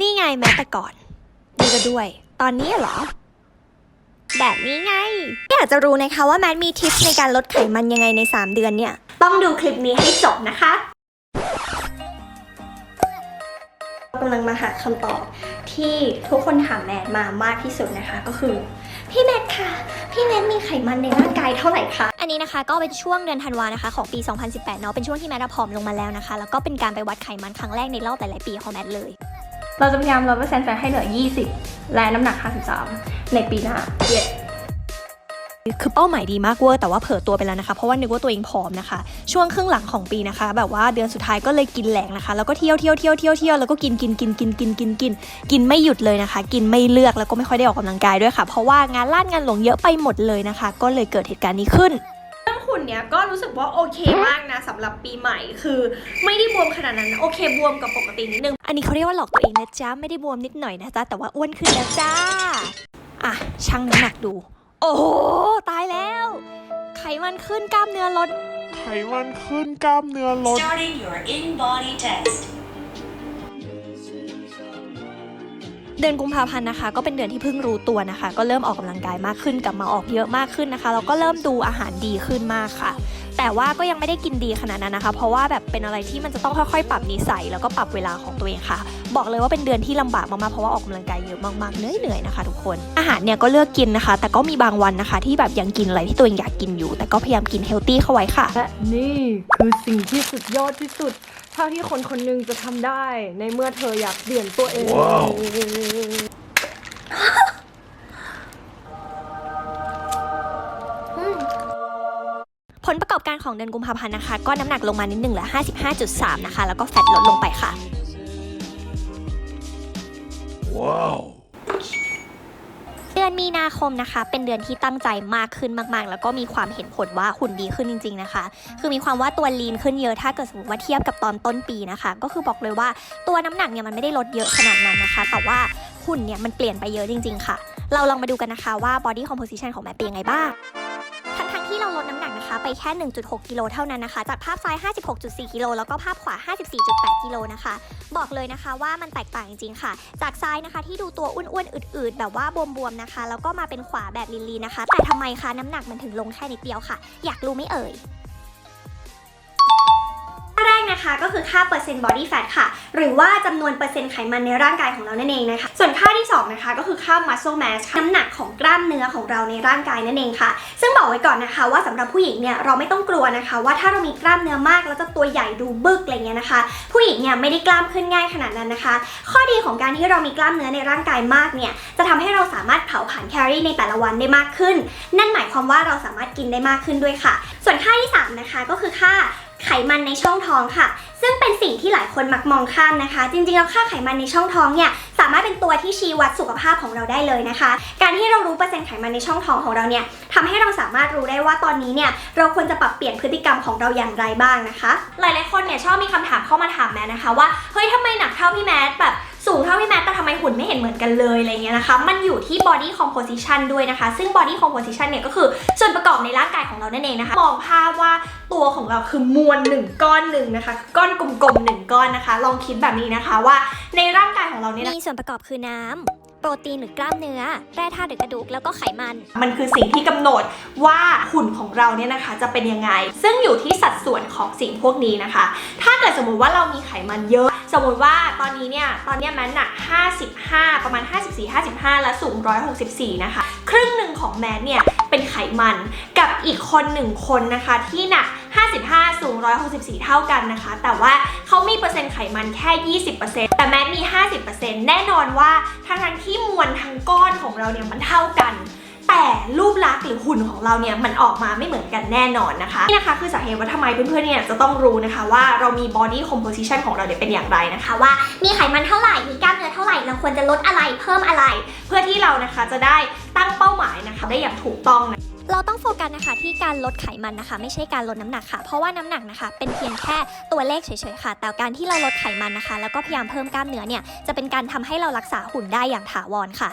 นี่ไงแม้แต่ก่อนนี่ก็ด้วย ตอนนี้เหรอ แบบนี้ไง อยากจะรู้นะคะว่าแมทมีทิปในการลดไขมันยังไงใน 3 เดือนเนี่ย ต้องดูคลิปนี้ให้จบนะคะกำลังมาหาคำตอบ ที่ทุกคนถามแมทมามากที่สุดนะคะ ก็คือ พี่แมทค่ะ พี่แมทมีไขมันในร่างกายเท่าไหร่คะอันนี้นะคะก็เป็นช่วงเดือนธันวานะคะของปี 2018 เนาะเป็นช่วงที่แมทอะผอมลงมาแล้วนะคะ แล้วก็เป็นการไปวัดไขมันครั้งแรกในรอบหลายๆปีของแมทเลย เราจะพยายามลดเปอร์เซ็นต์แฟตให้เหลือ 20 และน้ำหนัก 53 ในปีหน้าเย้ คือเป้าหมายดีมากเวอร์แต่ว่าเผลอตัวไปแล้วนะคะ เพราะว่านึกว่าตัวเองผอมนะคะ ช่วงครึ่งหลังของปีนะคะ แบบว่าเดือนสุดท้ายก็เลยกินแหลกนะคะ แล้วก็เที่ยวเที่ยวเที่ยวเที่ยวเที่ยวแล้วก็กินกินกินกินกินกินกินกินไม่หยุดเลยนะคะ กินไม่เลือกแล้วก็ไม่ค่อยได้ออกกำลังกายด้วยค่ะ เพราะว่างานล่านงานหลงเยอะไปหมดเลยนะคะ ก็เลยเกิดเหตุการณ์นี้ขึ้นหุ่นเนี้ยก็รู้สึกว่าโอเคมากนะสำหรับปีใหม่คือ ไม่ได้บวมขนาดนั้นนะโอเคบวมกับปกตินิดนึง อันนี้เขาเรียกว่าหลอกตัวเองนะจ๊ะไม่ได้บวมนิดหน่อยนะจ๊ะแต่ว่าอ้วนขึ้นแล้วจ้าอะชั่งน้ำหนักดู โอ้โหตายแล้ว ไขมันขึ้นกล้ามเนื้อลด ไขมันขึ้นกล้ามเนื้อลด Starting your in-body test. เดือนกุมภาพันธ์นะคะ ก็เป็นเดือนที่เพิ่งรู้ตัวนะคะ ก็เริ่มออกกำลังกายมากขึ้นกลับมาออกเยอะมากขึ้นนะคะแล้วก็เริ่มดูอาหารดีขึ้นมากค่ะ แต่ว่าก็ยังไม่ได้กินดีขนาดนั้นนะคะ เพราะว่าแบบเป็นอะไรที่มันจะต้องค่อยๆ ปรับนิสัยแล้วก็ปรับเวลาของตัวเองค่ะ บอกเลยว่าเป็นเดือนที่ลำบากมากๆเพราะว่าออกกำลังกายเยอะมากๆเหนื่อยๆนะคะ ทุกคนอาหารเนี่ยก็เลือกกินนะคะ แต่ก็มีบางวันนะคะ ที่แบบยังกินอะไรที่ตัวเองอยากกินอยู่ แต่ก็พยายามกินเฮลตี้เข้าไว้ค่ะและนี่คือสิ่งที่สุดยอดที่สุดเท่าที่คนคนหนึงจะทำได้ในเมื่อเธออยากเปลี่ยนตัวเอง ของเดือนกุมภาพันธ์นะคะ ก็น้ำหนักลงมานิดหนึ่งเหลือ 55.3 นะคะ แล้วก็แฟตลดลงไปค่ะ ว้าวเดือนมีนาคมนะคะ เป็นเดือนที่ตั้งใจมากขึ้นมาก ๆ แล้วก็มีความเห็นผลว่าหุ่นดีขึ้นจริง ๆ นะคะ คือมีความว่าตัวลีนขึ้นเยอะถ้าเกิดสมมติว่าเทียบกับตอนต้นปีนะคะ ก็คือบอกเลยว่าตัวน้ำหนักเนี่ยมันไม่ได้ลดเยอะขนาดนั้นนะคะ แต่ว่าหุ่นเนี่ยมันเปลี่ยนไปเยอะจริง ๆ ค่ะ เราลองมาดูกันนะคะว่า body composition ของแม่เป็นยังไงบ้างทั้งๆที่เราลด น้ำหนักนะคะ ไปแค่ 1.6 กิโลเท่านั้นนะคะ จากภาพซ้าย 56.4 กิโลแล้วก็ภาพขวา 54.8 กิโลนะคะ บอกเลยนะคะว่ามันแตกต่างจริงๆค่ะ จากซ้ายนะคะที่ดูตัวอ้วนๆอืดๆ แบบว่าบวมๆนะคะ แล้วก็มาเป็นขวาแบบลีนๆนะคะ แต่ทำไมคะน้ำหนักมันถึงลงแค่นิดเดียวค่ะ อยากรู้ไม่เอ่ย นะคะก็คือค่าเปอร์เซ็นต์ body fat ค่ะ หรือว่าจำนวนเปอร์เซ็นต์ไขมันในร่างกายของเรานั่นเองนะคะ ส่วนค่าที่สองนะคะก็คือค่า muscle mass น้ำหนักของกล้ามเนื้อของเราในร่างกายนั่นเองค่ะ ซึ่งบอกไว้ก่อนนะคะ ว่าสำหรับผู้หญิงเนี่ยเราไม่ต้องกลัวนะคะ ว่าถ้าเรามีกล้ามเนื้อมากแล้วจะตัวใหญ่ดูบึกอะไรเงี้ยนะคะ ผู้หญิงเนี่ยไม่ได้กล้ามขึ้นง่ายขนาดนั้นนะคะ ข้อดีของการที่เรามีกล้ามเนื้อในร่างกายมากเนี่ยจะทำให้เราสามารถเผาผลาญแคลอรี่ในแต่ละวันได้มากขึ้น นั่นหมายความว่าเราสามารถกินได้มากขึ้นด้วยค่ะ ส่วนค่าที่สามนะคะก็คือค่า ไขมันในช่องท้องค่ะ ซึ่งเป็นสิ่งที่หลายคนมักมองข้ามนะคะ จริงๆแล้วค่าไขมันในช่องท้องเนี่ยสามารถเป็นตัวที่ชี้วัดสุขภาพของเราได้เลยนะคะ การที่เรารู้เปอร์เซ็นต์ไขมันในช่องท้องของเราเนี่ยทำให้เราสามารถรู้ได้ว่าตอนนี้เนี่ยเราควรจะปรับเปลี่ยนพฤติกรรมของเราอย่างไรบ้างนะคะ หลายๆคนเนี่ยชอบมีคำถามเข้ามาถามแมทนะคะว่าเฮ้ยทำไมหนักเท่าพี่แมทแบบ สูงเท่าพี่แมทแต่ทำไมหุ่นไม่เห็นเหมือนกันเลยอะไรเงี้ยนะคะ มันอยู่ที่ body composition ด้วยนะคะ ซึ่ง body composition เนี่ยก็คือส่วนประกอบในร่างกายของเรานั่นเองนะคะ มองภาพว่าตัวของเราคือมวลหนึ่งก้อนหนึ่งนะคะ ก้อนกลมๆหนึ่งก้อนนะคะ ลองคิดแบบนี้นะคะว่าในร่างกายของเราเนี่ยนะมีส่วนประกอบคือน้ำโปรตีนหรือกล้ามเนื้อ แร่ธาตุหรือกระดูกแล้วก็ไขมัน มันคือสิ่งที่กำหนดว่าหุ่นของเราเนี่ยนะคะ จะเป็นยังไง ซึ่งอยู่ที่สัดส่วนของสิ่งพวกนี้นะคะ ถ้าเกิดสมมุติว่าเรามีไขมันเยอะส มมติว่าตอนนี้เนี่ยตอนนี้แมนหนัก 55 ประมาณ 54 55 และสูง 164 นะคะ ครึ่งหนึ่งของแมนเนี่ยเป็นไขมันกับอีกคนหนึ่งคนนะคะที่หนัก 55 สูง 164 เท่ากันนะคะ แต่ว่าเขามีเปอร์เซ็นต์ไขมันแค่ 20%แต่แมทมี 50%แน่นอนว่าทั้งทั้งที่มวลทั้งก้อนของเราเนี่ยมันเท่ากัน แต่รูปลักษณ์หรือหุ่นของเราเนี่ยมันออกมาไม่เหมือนกันแน่นอนนะคะนี่นะคะคือสาเหตุว่าทำไมเพื่อนๆเนี่ยจะต้องรู้นะคะว่าเรามี body composition ของเราเนี่ยเป็นอย่างไรนะคะว่ามีไขมันเท่าไหร่มีกล้ามเนื้อเท่าไหร่เราควรจะลดอะไรเพิ่มอะไร เพื่อที่เรานะคะจะได้ตั้งเป้าหมายนะคะได้อย่างถูกต้องนะเราต้องโฟกัสนะคะที่การลดไขมันนะคะ ไม่ใช่การลดน้ำหนักค่ะ เพราะว่าน้ำหนักนะคะ เป็นเพียงแค่ตัวเลขเฉยๆค่ะ แต่การที่เราลดไขมันนะคะ แล้วก็พยายามเพิ่มกล้ามเนื้อเนี่ยจะเป็นการทำให้เรารักษาหุ่นได้อย่างถาวรค่ะ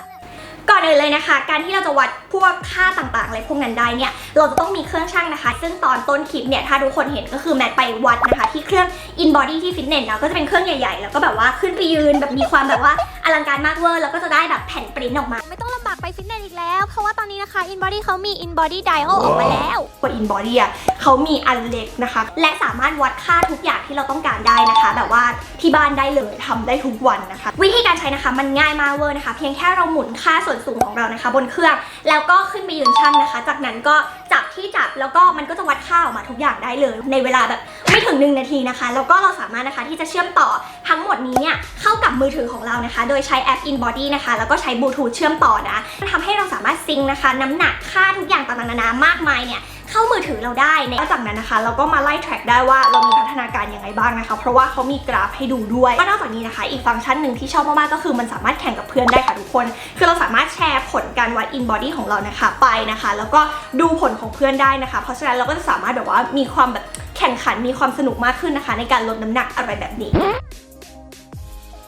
ก่อนอื่นเลยนะคะ การที่เราจะวัดพวกค่าต่างๆอะไรพวกนั้นได้เนี่ย เราจะต้องมีเครื่องชั่งนะคะ ซึ่งตอนต้นคลิปเนี่ย ถ้าทุกคนเห็นก็คือแมทไปวัดนะคะ ที่เครื่อง in body ที่ฟิตเนสเนาะก็จะเป็นเครื่องใหญ่ๆ แล้วก็แบบว่าขึ้นไปยืนแบบมีความแบบว่าอลังการมากเวอร์แล้วก็จะได้แบบแผ่นปริ้นออกมา ไม่ต้องลำบากไปฟิตเนสอีกแล้ว เพราะว่าตอนนี้นะคะ InBody เขามี InBody Dial ออกมาแล้วตัว in body อะเขามีอันเล็กนะคะ และสามารถวัดค่าทุกอย่างที่เราต้องการได้นะคะ แบบว่าที่บ้านได้เลยทำได้ทุกวันนะคะ วิธีการใช้นะคะมันง่ายมากเวอร์นะคะ เพียงแค่เราหมุนค่าส่วนสูงของเรานะคะ บนเครื่องแล้วก็ขึ้นไปยืนชั่งนะคะ จากนั้นก็จับที่จับแล้วก็มันก็จะวัดค่าออกมาทุกอย่างได้เลย ในเวลาแบบไม่ถึง 1 นาทีนะคะ แล้วก็เราสามารถนะคะที่จะเชื่อมต่อทั้งหมดนี้เนี่ยเข้ากับมือถือของเรานะคะโดยใช้แอป InBody นะคะ แล้วก็ใช้บลูทูธเชื่อมต่อนะทำให้เราสามารถซิงค์นะคะ น้ำหนักค่าทุกอย่างต่างๆนานามากมายเนี่ยเข้ามือถือเราได้ในอกจากนั้นนะคะ เราก็มาไล่ track ได้ว่าเรามีพัฒนาการยังไงบ้างนะคะ เพราะว่าเขามีกราฟให้ดูด้วยก็นอกจากนี้นะคะ อีกฟังก์ชันหนึ่งที่ชอบมากๆก็คือมันสามารถแข่งกับเพื่อนได้ค่ะทุกคน คือเราสามารถแชร์ผลการวัด in body ของเรานะคะไปนะคะ แล้วก็ดูผลของเพื่อนได้นะคะ เพราะฉะนั้นเราก็จะสามารถแบบว่ามีความแบบแข่งขันมีความสนุกมากขึ้นนะคะ ในการลดน้ำหนักอะไรแบบนี้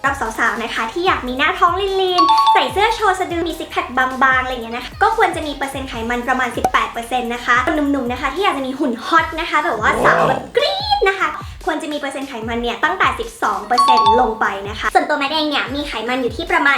รับสาวๆนะคะ ที่อยากมีหน้าท้องลีนๆใส่เสื้อโชว์สะดือมีซิกแพคบางๆอะไรอย่างเงี้ยนะคะก็ควรจะมีเปอร์เซ็นต์ไขมันประมาณ 18%นะคะหนุ่มๆนะคะที่อยากจะมีหุ่นฮอตนะคะแบบว่าสาวแบบกรี๊ดนะคะควรจะมีเปอร์เซ็นต์ไขมันเนี่ยตั้งแต่ 12%ลงไปนะคะ ส่วนตัวแม่เองเนี่ยมีไขมันอยู่ที่ประมาณ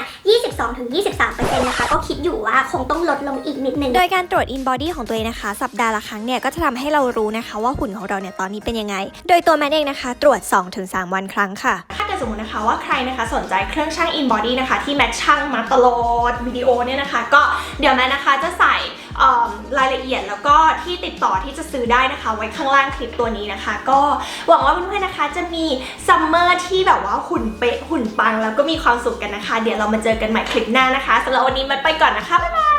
22-23%นะคะ ก็คิดอยู่ว่าคงต้องลดลงอีกนิดนึง โดยการตรวจ InBody ของตัวเองนะคะ สัปดาห์ละครั้งเนี่ยก็จะทำให้เรารู้นะคะว่าหุ่นของเราเนี่ยตอนนี้เป็นยังไง โดยตัวแมทเองนะคะ ตรวจ 2-3 วันครั้งค่ะถ้าเกิด สมมตินะคะว่าใครนะคะสนใจเครื่องช่าง in body นะคะ ที่แมทช่างมาตลอดวิดีโอเนี่ยนะคะ ก็เดี๋ยวแมทนะคะจะใส่รายละเอียดแล้วก็ที่ติดต่อที่จะซื้อได้นะคะ ไว้ข้างล่างคลิปตัวนี้นะคะ ก็หวังว่าเพื่อนๆนะคะจะมีซัมเมอร์ที่แบบว่าหุ่นเป๊ะหุ่นปัง แล้วก็มีความสุขกันนะคะ เดี๋ยวเรามาเจอกันใหม่คลิปหน้านะคะสำหรับวันนี้แมทไปก่อนนะคะบ๊ายบาย